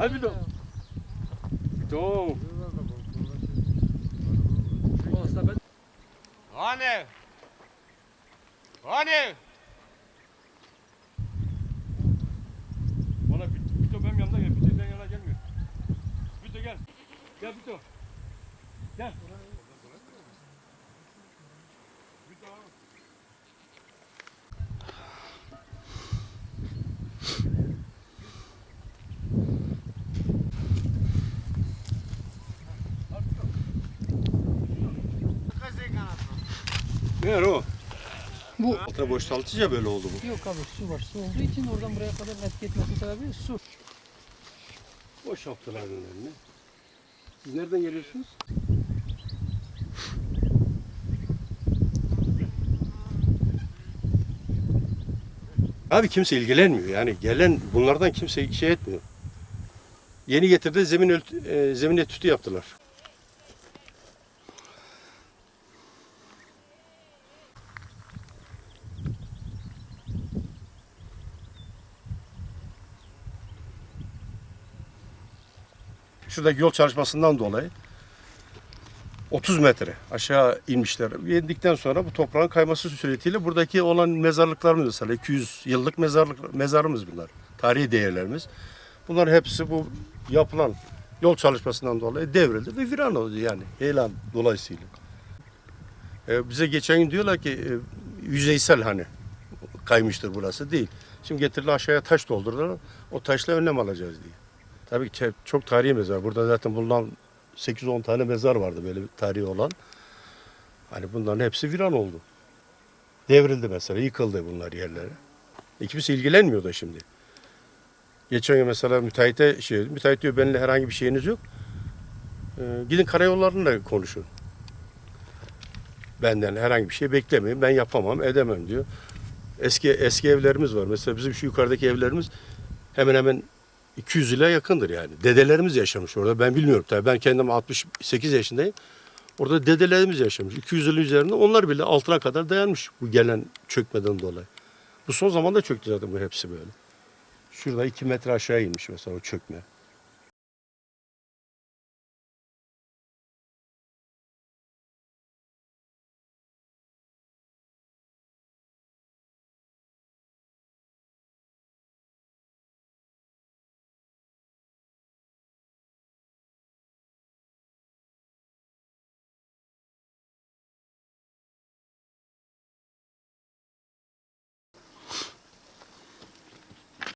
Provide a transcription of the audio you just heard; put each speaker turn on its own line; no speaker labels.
Hadi.
Olsa ben
Hani? Hani?
Bana bir, bir de benim yanımda gel. Bir de yanına gelmiyor. Bir de gel. Gel bir de. Gel. Ne o?
Bu
Altına boşaltınca böyle oldu bu.
yok abi su var. Su olduğu için oradan buraya kadar etki etmesi sebebi su.
Boşalttılar önlerini. Siz nereden geliyorsunuz? Abi kimse ilgilenmiyor. Yani gelen bunlardan kimse şey etmiyor. Yeni getirdi zemin e, zemin etüdü yaptılar. Şuradaki yol çalışmasından dolayı 30 metre aşağı inmişler. İndikten sonra bu toprağın kayması suretiyle buradaki olan mezarlıklarımız mesela 200 yıllık mezarlık mezarımız bunlar. Tarihi değerlerimiz. Bunların hepsi bu yapılan yol çalışmasından dolayı devrildi ve viran oldu yani heyelan dolayısıyla. Ee, bize geçen gün diyorlar ki e, yüzeysel hani kaymıştır burası değil. Şimdi getirdiler aşağıya taş doldurdular. O taşla önlem alacağız diye. Tabii ki çok tarihi mezar. Burada zaten bulunan 8-10 tane mezar vardı böyle tarihi olan. Hani bunların hepsi viran oldu. Devrildi mesela, yıkıldı bunlar yerlere. E kimse ilgilenmiyor da şimdi. Geçen gün mesela müteahhite şey, müteahhit diyor benimle herhangi bir şeyiniz yok. Ee, gidin karayollarıyla konuşun. Benden herhangi bir şey beklemeyin. Ben yapamam, edemem diyor. Eski eski evlerimiz var. Mesela bizim şu yukarıdaki evlerimiz hemen hemen 200 ile yakındır yani. Dedelerimiz yaşamış orada. Ben bilmiyorum tabii. Ben kendim 68 yaşındayım. Orada dedelerimiz yaşamış. 200 yılın üzerinde onlar bile altına kadar dayanmış bu gelen çökmeden dolayı. Bu son zamanda çöktü zaten bu hepsi böyle. Şurada 2 metre aşağı inmiş mesela o çökme.